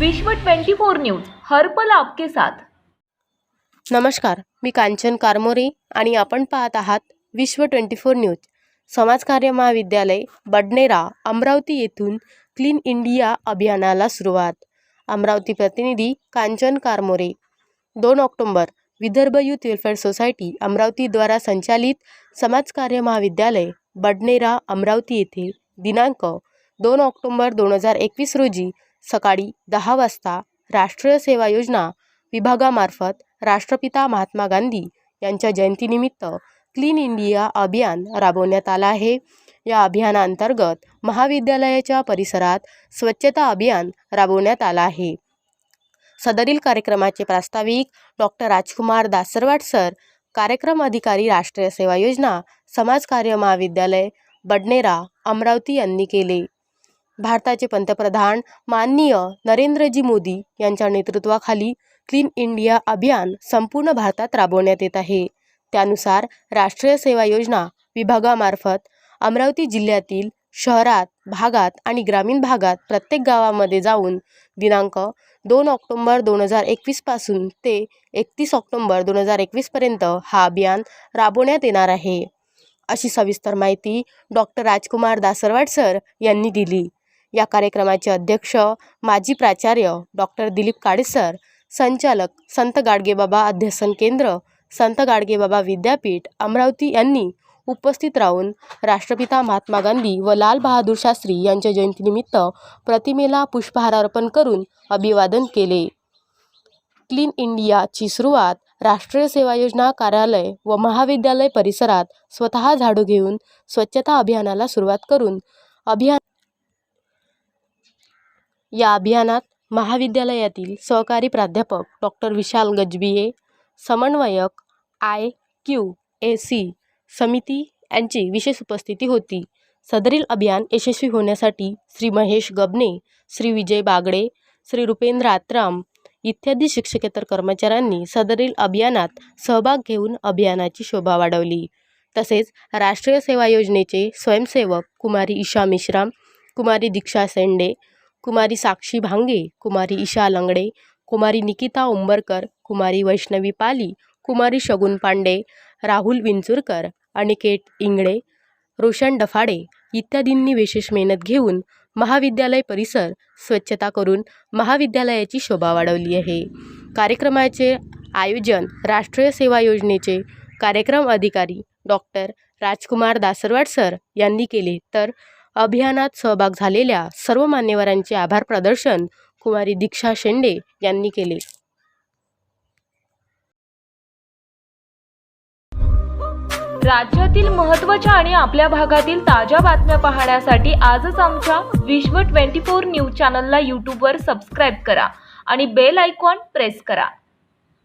विश्व 24 न्यूज हरपल आपके साथ. नमस्कार मी कांचन कारमोरे आणि आपण पाहत आहात विश्व ट्वेंटी फोर न्यूज. समाजकार्य महाविद्यालय बडनेरा अमरावती येथून क्लीन इंडिया अभियानाला सुरुवात. अमरावती प्रतिनिधी कांचन कारमोरे. दोन ऑक्टोंबर विदर्भ युथ वेलफेअर सोसायटी अमरावतीद्वारा संचालित समाजकार्य महाविद्यालय बडनेरा अमरावती येथे दिनांक दोन ऑक्टोंबर दोन हजार एकवीस रोजी सकाळी दहा वाजता राष्ट्रीय सेवा योजना विभागामार्फत राष्ट्रपिता महात्मा गांधी यांच्या जयंतीनिमित्त क्लीन इंडिया अभियान राबवण्यात आलं आहे. या अभियानांतर्गत महाविद्यालयाच्या परिसरात स्वच्छता अभियान राबवण्यात आलं आहे. सदरील कार्यक्रमाचे प्रास्ताविक डॉक्टर राजकुमार दासरवाड सर कार्यक्रम अधिकारी राष्ट्रीय सेवा योजना समाजकार्य महाविद्यालय बडनेरा अमरावती यांनी केले. भारताचे पंतप्रधान माननीय नरेंद्रजी मोदी यांच्या नेतृत्वाखाली क्लीन इंडिया अभियान संपूर्ण भारतात राबवण्यात येत आहे. त्यानुसार राष्ट्रीय सेवा योजना विभागामार्फत अमरावती जिल्ह्यातील शहरात भागात आणि ग्रामीण भागात प्रत्येक गावामध्ये जाऊन दिनांक दोन ऑक्टोंबर दोन हजार एकवीसपासून ते एकतीस ऑक्टोंबर दोन हजार एकवीसपर्यंत हा अभियान राबवण्यात येणार आहे. अशी सविस्तर माहिती डॉक्टर राजकुमार दासरवाड सर यांनी दिली. या कार्यक्रमाचे अध्यक्ष माजी प्राचार्य डॉक्टर दिलीप काडेसर संचालक संत गाडगेबाबा अध्यसन केंद्र संत गाडगेबाबा विद्यापीठ अमरावती यांनी उपस्थित राहून राष्ट्रपिता महात्मा गांधी व लाल बहादूर शास्त्री यांच्या जयंतीनिमित्त प्रतिमेला पुष्पहार अर्पण करून अभिवादन केले. क्लीन इंडियाची सुरुवात राष्ट्रीय सेवा योजना कार्यालय व महाविद्यालय परिसरात स्वतः झाडू घेऊन स्वच्छता अभियानाला सुरुवात करून अभियान या अभियानात महाविद्यालयातील सहकारी प्राध्यापक डॉक्टर विशाल गजबिये समन्वयक आय क्यू ए सी समिती यांची विशेष उपस्थिती होती. सदरील अभियान यशस्वी होण्यासाठी श्री महेश गबने श्री विजय बागडे श्री रुपेंद्र आत्राम इत्यादी शिक्षकेतर कर्मचाऱ्यांनी सदरील अभियानात सहभाग घेऊन अभियानाची शोभा वाढवली. तसेच राष्ट्रीय सेवा योजनेचे स्वयंसेवक कुमारी ईशा मिश्राम कुमारी दीक्षा सेंडे कुमारी साक्षी भांगे कुमारी ईशा लंगडे कुमारी निकिता उंबरकर कुमारी वैष्णवी पाली कुमारी शगुन पांडे राहुल विंचुरकर अनिकेत इंगळे रोशन डफाडे इत्यादींनी विशेष मेहनत घेऊन महाविद्यालय परिसर स्वच्छता करून महाविद्यालयाची शोभा वाढवली आहे. कार्यक्रमाचे आयोजन राष्ट्रीय सेवा योजनेचे कार्यक्रम अधिकारी डॉक्टर राजकुमार दासरवाड सर यांनी केले. तर अभियानात सहभाग झालेल्या सर्व मान्यवरांचे आभार प्रदर्शन कुमारी दीक्षा शेंडे यांनी केले. राज्यातील महत्त्वाच्या आणि आपल्या भागातील ताज्या बातम्या पाहण्यासाठी आजच आमच्या विश्व 24 न्यूज चॅनलला यूट्यूबवर सबस्क्राईब करा आणि बेल आयकॉन प्रेस करा.